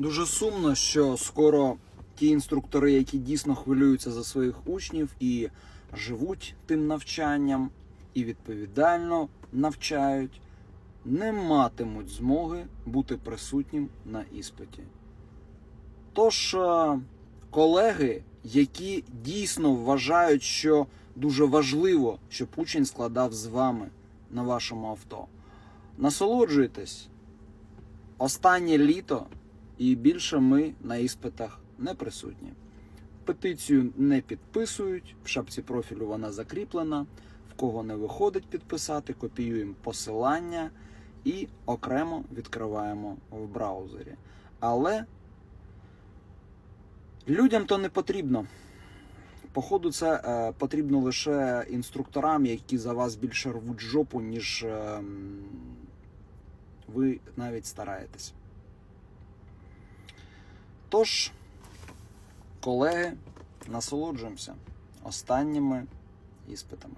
Дуже сумно, що скоро ті інструктори, які дійсно хвилюються за своїх учнів і живуть тим навчанням, і відповідально навчають, не матимуть змоги бути присутнім на іспиті. Тож, е, колеги, які дійсно вважають, що дуже важливо, щоб учень складав з вами на вашому авто, насолоджуйтесь. Останнє літо і більше ми на іспитах не присутні. Петицію не підписують, в шапці профілю вона закріплена. В кого не виходить підписати, копіюємо посилання і окремо відкриваємо в браузері. Але людям то не потрібно. Походу, це е, потрібно лише інструкторам, які за вас більше рвуть жопу, ніж е, ви навіть стараєтесь. Тож, колеги, насолоджуємося останніми іспитами.